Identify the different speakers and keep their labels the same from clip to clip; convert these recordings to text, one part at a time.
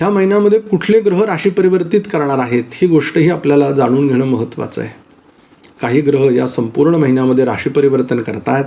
Speaker 1: ह्या महिन्यामध्ये कुठले ग्रह राशी परिवर्तित करणार आहेत ही गोष्टही आपल्याला जाणून घेणं महत्त्वाचं आहे. काही ग्रह या संपूर्ण महिन्यामध्ये राशी परिवर्तन करतात.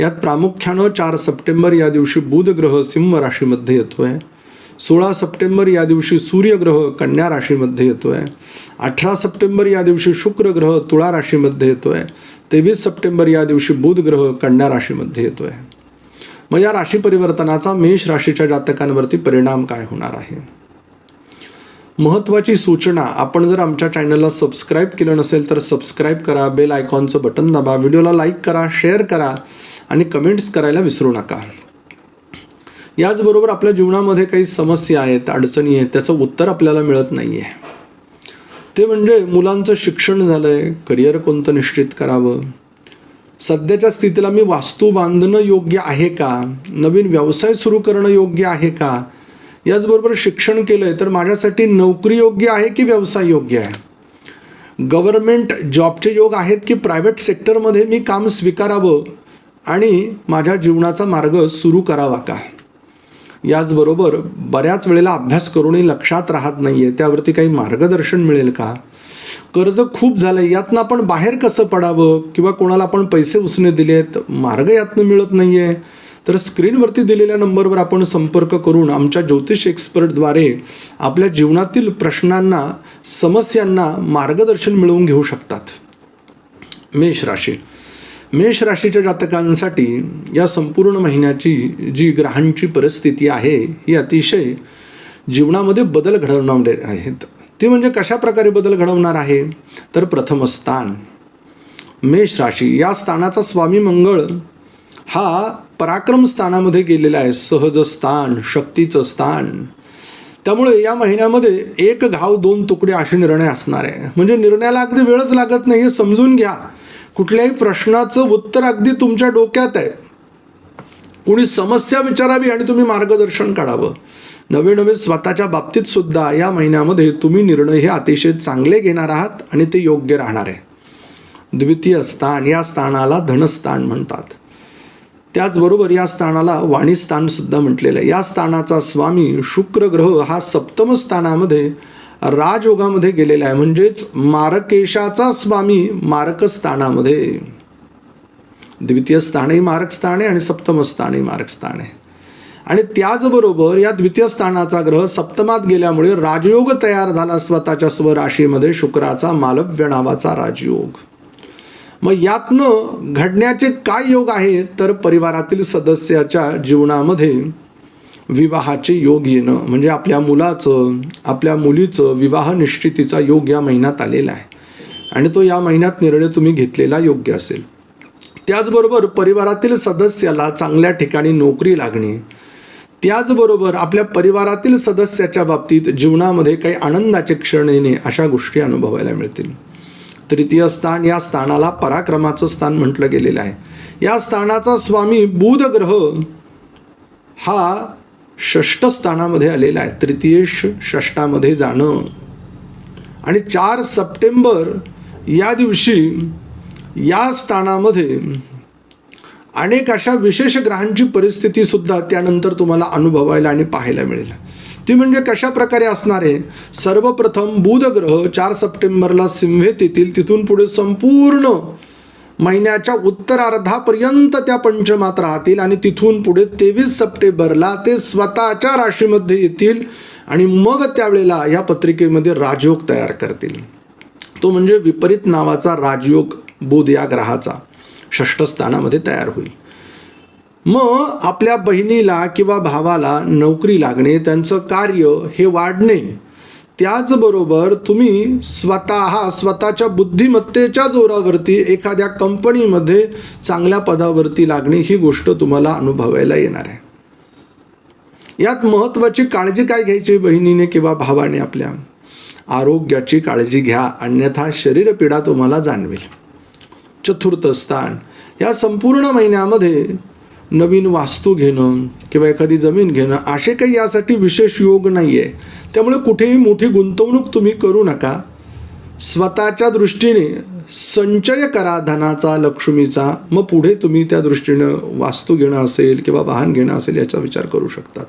Speaker 1: यात प्रामुख्यानं चार सप्टेंबर या दिवशी बुध ग्रह सिंह राशीमध्ये येतो आहे सोळा सप्टेंबर या दिवशी सूर्यग्रह कन्या राशीमध्ये येतो आहे अठरा सप्टेंबर या दिवशी शुक्र ग्रह तुळा राशीमध्ये येतो आहे तेवीस सप्टेंबर या दिवशी बुध ग्रह कन्या राशीमध्ये येतो आहे मग या राशी परिवर्तनाचा मेष राशीच्या जातकांवरती परिणाम काय होणार आहे? महत्त्वाची सूचना. आपण जर आमच्या चॅनलला सबस्क्राईब केलं नसेल तर सबस्क्राईब करा बेल आयकॉनचं बटन दाबा व्हिडिओला लाईक करा शेअर करा आणि कमेंट्स करायला विसरू नका. याचबरोबर आपल्या जीवनामध्ये काही समस्या आहेत अडचणी आहेत त्याचं उत्तर आपल्याला मिळत नाही आहे ते म्हणजे मुलांचं शिक्षण झालं आहे करिअर कोणतं निश्चित करावं? सध्याच्या स्थितीला मी वास्तू बांधणं योग्य आहे का? नवीन व्यवसाय सुरू करणं योग्य आहे का? याचबरोबर शिक्षण केलं आहे तर माझ्यासाठी नोकरी योग्य आहे की व्यवसाय योग्य आहे? गव्हर्नमेंट जॉबचे योग आहेत की प्रायव्हेट सेक्टरमध्ये मी काम स्वीकारावं आणि माझ्या जीवनाचा मार्ग सुरू करावा का? याचबरोबर बऱ्याच वेळेला अभ्यास करूनही लक्षात राहत नाही आहे त्यावरती काही मार्गदर्शन मिळेल का? कर्ज खूप झालं आहे यातनं आपण बाहेर कसं पडावं? किंवा कोणाला आपण पैसे उसने दिले आहेत मार्ग यातनं मिळत नाही आहे तर स्क्रीनवरती दिलेल्या नंबरवर आपण संपर्क करून आमच्या ज्योतिष एक्सपर्टद्वारे आपल्या जीवनातील प्रश्नांना समस्यांना मार्गदर्शन मिळवून घेऊ शकतात. मेष राशी. मेष राशीच्या जातकांसाठी या संपूर्ण महिन्याची जी ग्रहांची परिस्थिती आहे ही अतिशय जीवनामध्ये बदल घडवणारे आहेत. ते म्हणजे कशा प्रकारे बदल घडवणार आहे? तर प्रथम स्थान. मेष राशी. या स्थानाचा स्वामी मंगळ हा पराक्रम स्थानामध्ये गेलेला आहे सहज स्थान शक्तीचं स्थान. त्यामुळे या महिन्यामध्ये एक घाव दोन तुकडे असे निर्णय असणार आहे. म्हणजे निर्णयाला अगदी वेळच लागत नाही हे समजून घ्या. कुठल्याही प्रश्नाचं उत्तर अगदी तुमच्या डोक्यात आहे. कुणी समस्या विचारावी आणि तुम्ही मार्गदर्शन काढावं. नवे नवे स्वतःच्या बाबतीत सुद्धा या महिन्यामध्ये तुम्ही निर्णय हे अतिशय चांगले घेणार आहात आणि ते योग्य राहणार आहे. द्वितीय स्थान या स्थानाला धनस्थान म्हणतात. त्याचबरोबर या स्थानाला वाणीस्थान सुद्धा म्हटलेलं आहे. या स्थानाचा स्वामी शुक्र ग्रह हा सप्तम स्थानामध्ये राजयोगामध्ये गेलेला आहे. म्हणजेच मारकेशाचा स्वामी मारक स्थानामध्ये द्वितीय स्थानही मारक स्थान आहे आणि सप्तम स्थानही मारक स्थान आहे. आणि त्याचबरोबर या द्वितीय स्थानाचा ग्रह सप्तमात गेल्यामुळे राजयोग तयार झाला स्वतःच्या स्वराशीमध्ये शुक्राचा मालव्य नावाचा राजयोग. मग यातनं घडण्याचे काय योग आहेत? तर परिवारातील सदस्याच्या जीवनामध्ये विवाहाचे योग येणं. म्हणजे आपल्या मुलाचं आपल्या मुलीचं विवाह निश्चितीचा योग या महिन्यात आलेला आहे. आणि तो या महिन्यात निर्णय तुम्ही घेतलेला योग्य असेल. त्याचबरोबर परिवारातील सदस्याला चांगल्या ठिकाणी नोकरी लागणे. त्याचबरोबर आपल्या परिवारातील सदस्याच्या बाबतीत जीवनामध्ये काही आनंदाचे क्षण येणे अशा गोष्टी अनुभवायला मिळतील. तृतीय स्थान या स्थानाला पराक्रमाचं स्थान म्हटलं गेलेलं आहे. या स्थानाचा स्वामी बुध ग्रह हा षष्ठ स्थानामध्ये आलेला आहे. तृतीय षष्टामध्ये जाणं. आणि चार सप्टेंबर या दिवशी या स्थानामध्ये अनेक अशा विशेष ग्रहांची परिस्थिती सुद्धा त्यानंतर तुम्हाला अनुभवायला आणि पाहायला मिळेल. ती म्हणजे कशा प्रकारे असणार आहे? सर्वप्रथम बुध ग्रह चार सप्टेंबरला सिंहेत येतील. तिथून पुढे संपूर्ण महिन्याच्या उत्तरार्धापर्यंत त्या पंचमात राहतील आणि तिथून पुढे तेवीस सप्टेंबरला ते स्वतःच्या राशीमध्ये येतील आणि मग त्यावेळेला या पत्रिकेमध्ये राजयोग तयार करतील. तो म्हणजे विपरीत नावाचा राजयोग बुध या ग्रहाचा. षष्ठस्थानामध्ये तयार होईल. मग आपल्या बहिणीला किंवा भावाला नोकरी लागणे त्यांचं कार्य हे वाढणे. त्याचबरोबर तुम्ही स्वतः स्वतःच्या बुद्धिमत्तेच्या जोरावरती एखाद्या कंपनीमध्ये चांगल्या पदावरती लागणे ही गोष्ट तुम्हाला अनुभवायला येणार आहे. यात महत्त्वाची काळजी काय घ्यायची बहिणीने किंवा भावाने आपल्या? आरोग्याची काळजी घ्या अन्यथा शरीरपीडा तुम्हाला जाणवेल. चतुर्थ स्थान. या संपूर्ण महिन्यामध्ये नवीन वास्तू घेणं किंवा एखादी जमीन घेणं असे काही यासाठी विशेष योग नाही आहे त्यामुळे कुठेही मोठी गुंतवणूक तुम्ही करू नका. स्वतःच्या दृष्टीने संचय करा धनाचा लक्ष्मीचा. मग पुढे तुम्ही त्या दृष्टीनं वास्तू घेणं असेल किंवा वाहन घेणं असेल याचा विचार करू शकतात.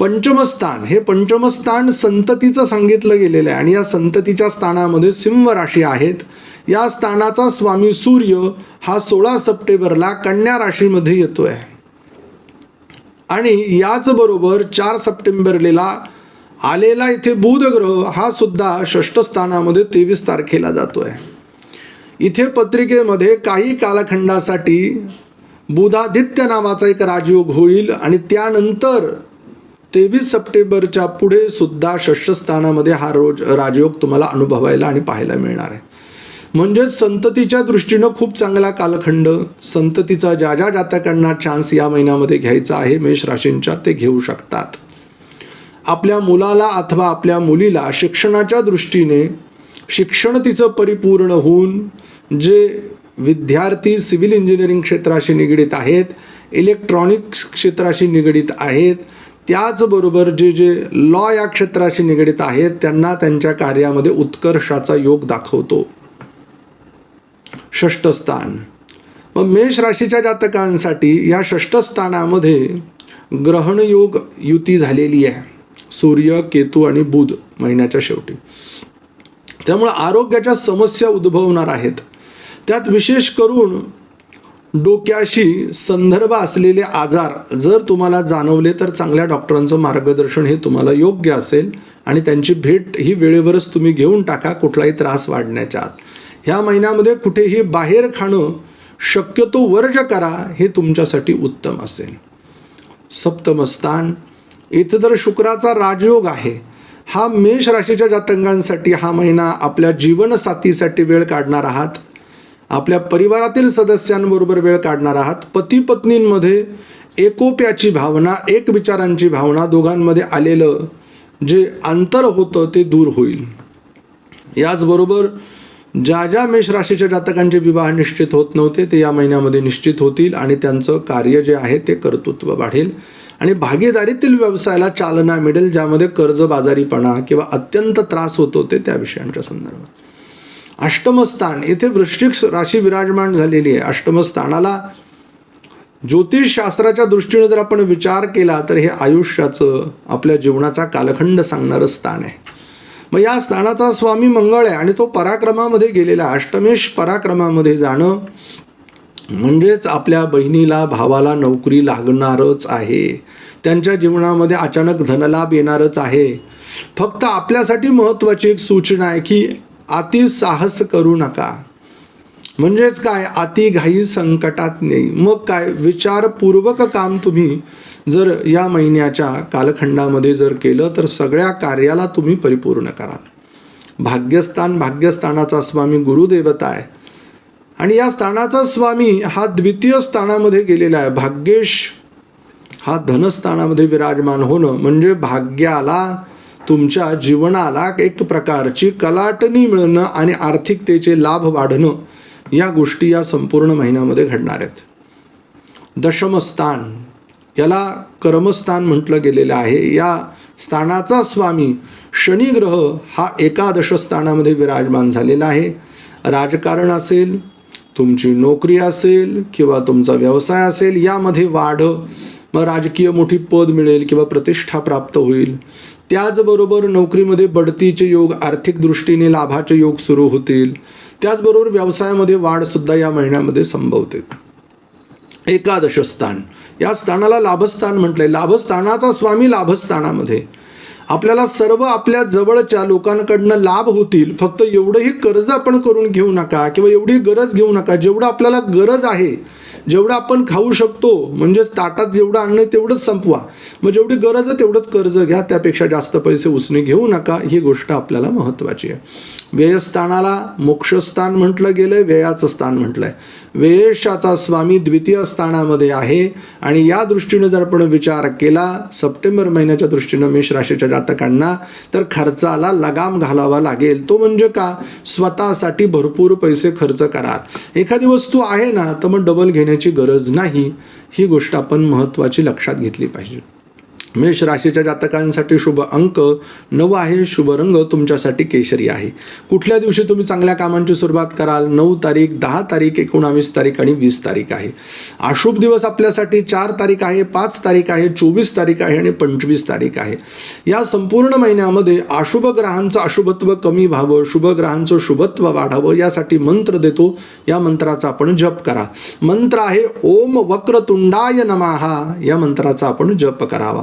Speaker 1: पंचमस्थान हे पंचमस्थान संततीचं सांगितलं गेलेलं आहे आणि या संततीच्या स्थानामध्ये सिंह राशी आहेत. या स्थानाचा स्वामी सूर्य हा सोळा सप्टेंबरला कन्या राशीमध्ये येतो आहे आणि याचबरोबर चार सप्टेंबरला आलेला इथे बुधग्रह हा सुद्धा षष्ठस्थानामध्ये तेवीस तारखेला जातो आहे इथे पत्रिकेमध्ये काही कालखंडासाठी बुधादित्य नावाचा एक राजयोग होईल आणि त्यानंतर तेवीस सप्टेंबरच्या पुढे सुद्धा षष्ठस्थानामध्ये हा रोज राजयोग तुम्हाला अनुभवायला आणि पाहायला मिळणार आहे. म्हणजे संततीच्या दृष्टीनं खूप चांगला कालखंड. संततीचा ज्या ज्या जातकांना चान्स या महिन्यामध्ये घ्यायचा आहे मेष राशींच्या ते घेऊ शकतात. आपल्या मुलाला अथवा आपल्या मुलीला शिक्षणाच्या दृष्टीने शिक्षण तिचं परिपूर्ण होऊन जे विद्यार्थी सिव्हिल इंजिनिअरिंग क्षेत्राशी निगडीत आहेत इलेक्ट्रॉनिक्स क्षेत्राशी निगडीत आहेत त्याचबरोबर जे जे लॉ या क्षेत्राशी निगडीत आहेत त्यांना त्यांच्या कार्यामध्ये उत्कर्षाचा योग दाखवतो. षष्ठस्थान. मग मेष राशीच्या जातकांसाठी या षष्ठस्थानामध्ये ग्रहणयोग युती झालेली आहे. सूर्य केतू आणि बुध महिन्याच्या शेवटी. त्यामुळे आरोग्याच्या समस्या उद्भवणार आहेत. त्यात विशेष करून डोक्याशी संदर्भ असलेले आजार जर तुम्हाला जाणवले तर चांगल्या डॉक्टरांचं मार्गदर्शन हे तुम्हाला योग्य असेल आणि त्यांची भेट ही वेळेवरच तुम्ही घेऊन टाका कुठलाही त्रास वाढण्याच्या आत. ह्या महिन्यामध्ये कुठेही बाहेर खाणं शक्यतो वर्ज करा हे तुमच्यासाठी उत्तम असेल. सप्तम स्थान इथं तर शुक्राचा राजयोग आहे. हा मेष राशीच्या जातंगांसाठी हा महिना आपल्या जीवनसाथीसाठी वेळ काढणार आहात. आपल्या परिवारातील सदस्यांबरोबर वेळ काढणार आहात. पती पत्नींमध्ये एकोप्याची भावना एक विचारांची भावना दोघांमध्ये आलेलं जे अंतर होतं ते दूर होईल. याचबरोबर ज्या ज्या मेष राशीच्या जातकांचे विवाह निश्चित होत नव्हते ते या महिन्यामध्ये निश्चित होतील आणि त्यांचं कार्य जे आहे ते कर्तृत्व वाढेल. आणि भागीदारीतील व्यवसायाला चालना मिळेल ज्यामध्ये कर्जबाजारीपणा किंवा अत्यंत त्रास होतो ते त्या विषयांच्या संदर्भात. अष्टमस्थान येथे वृश्चिक राशी विराजमान झालेली आहे. अष्टमस्थानाला ज्योतिषशास्त्राच्या दृष्टीने जर आपण विचार केला तर हे आयुष्याचं आपल्या जीवनाचा कालखंड सांगणारं स्थान आहे. मग या स्थानाचा स्वामी मंगळ आहे आणि तो पराक्रमामध्ये गेलेला अष्टमेश पराक्रमामध्ये जाणं म्हणजेच आपल्या बहिणीला भावाला नोकरी लागणारच आहे. त्यांच्या जीवनामध्ये अचानक धनलाभ येणारच आहे. फक्त आपल्यासाठी महत्त्वाची एक सूचना आहे की अति साहस करू नका. म्हणजेच काय? अति घाई संकटात नाही मग काय? विचारपूर्वक काम तुम्ही जर या महिन्याच्या कालखंडामध्ये जर केलं तर सगळ्या कार्याला तुम्ही परिपूर्ण कराल भाग्यस्थान भाग्यस्थानाचा स्वामी गुरुदेवता आहे. आणि या स्थानाचा स्वामी हा द्वितीय स्थानामध्ये गेलेला आहे. भाग्येश हा धनस्थानामध्ये विराजमान होणं म्हणजे भाग्याला तुमच्या जीवनाला एक प्रकारची कलाटणी मिळणं आणि आर्थिकतेचे लाभ वाढणं या गोष्टी या संपूर्ण महिन्यामध्ये घडणार आहेत. दशमस्थान याला कर्मस्थान म्हटलं गेलेलं आहे. या स्थानाचा स्वामी शनी ग्रह हा एकादश स्थानामध्ये विराजमान झालेला आहे. राजकारण असेल तुमची नोकरी असेल किंवा तुमचा व्यवसाय असेल यामध्ये वाढ मग राजकीय मोठी पद मिळेल किंवा प्रतिष्ठा प्राप्त होईल. त्याचबरोबर नोकरीमध्ये बढतीचे योग आर्थिक दृष्टीने लाभाचे योग सुरू होतील. त्याचबरोबर व्यवसायामध्ये वाढसुद्धा या महिन्यामध्ये संभवते. एकादश स्थान या स्थानाला लाभस्थान म्हटलंय. लाभस्थानाचा स्वामी लाभस्थानामध्ये. आपल्याला सर्व आपल्या जवळच्या लोकांकडनं लाभ होतील. फक्त एवढंही कर्ज आपण करून घेऊ नका किंवा एवढी गरज घेऊ नका. जेवढं आपल्याला गरज आहे जेवढं आपण खाऊ शकतो म्हणजेच ताटात जेवढं आणणं तेवढंच संपवा. मग जेवढी गरज आहे तेवढंच कर्ज घ्या त्यापेक्षा जास्त पैसे उसने घेऊ नका. ही गोष्ट आपल्याला महत्त्वाची आहे. व्ययस्थानाला मोक्षस्थान म्हटलं गेलंय व्ययाचं स्थान म्हटलंय. व्ययशाचा स्वामी द्वितीय स्थानामध्ये आहे आणि या दृष्टीनं जर आपण विचार केला सप्टेंबर महिन्याच्या दृष्टीनं मेष राशीच्या जातकांना तर खर्चाला लगाम घालावा लागेल. तो म्हणजे का? स्वतःसाठी भरपूर पैसे खर्च करा एखादी वस्तू आहे ना तर मग डबल घेण्याची गरज नाही ही गोष्ट आपण महत्त्वाची लक्षात घेतली पाहिजे. मेष राशीच्या जातकांसाठी शुभ अंक नऊ आहे शुभ रंग तुमच्यासाठी केशरी आहे. कुठल्या दिवशी तुम्ही चांगल्या कामांची सुरुवात कराल? नऊ तारीख दहा तारीख एकोणावीस तारीख आणि वीस तारीख आहे. अशुभ दिवस आपल्यासाठी चार तारीख आहे पाच तारीख आहे चोवीस तारीख आहे आणि पंचवीस तारीख आहे. या संपूर्ण महिन्यामध्ये अशुभ ग्रहांचं अशुभत्व कमी व्हावं शुभ ग्रहांचं शुभत्व वाढावं यासाठी मंत्र देतो. या मंत्राचा आपण जप करा. मंत्र आहे ओम वक्रतुंडाय नमाहा या मंत्राचा आपण जप करावा.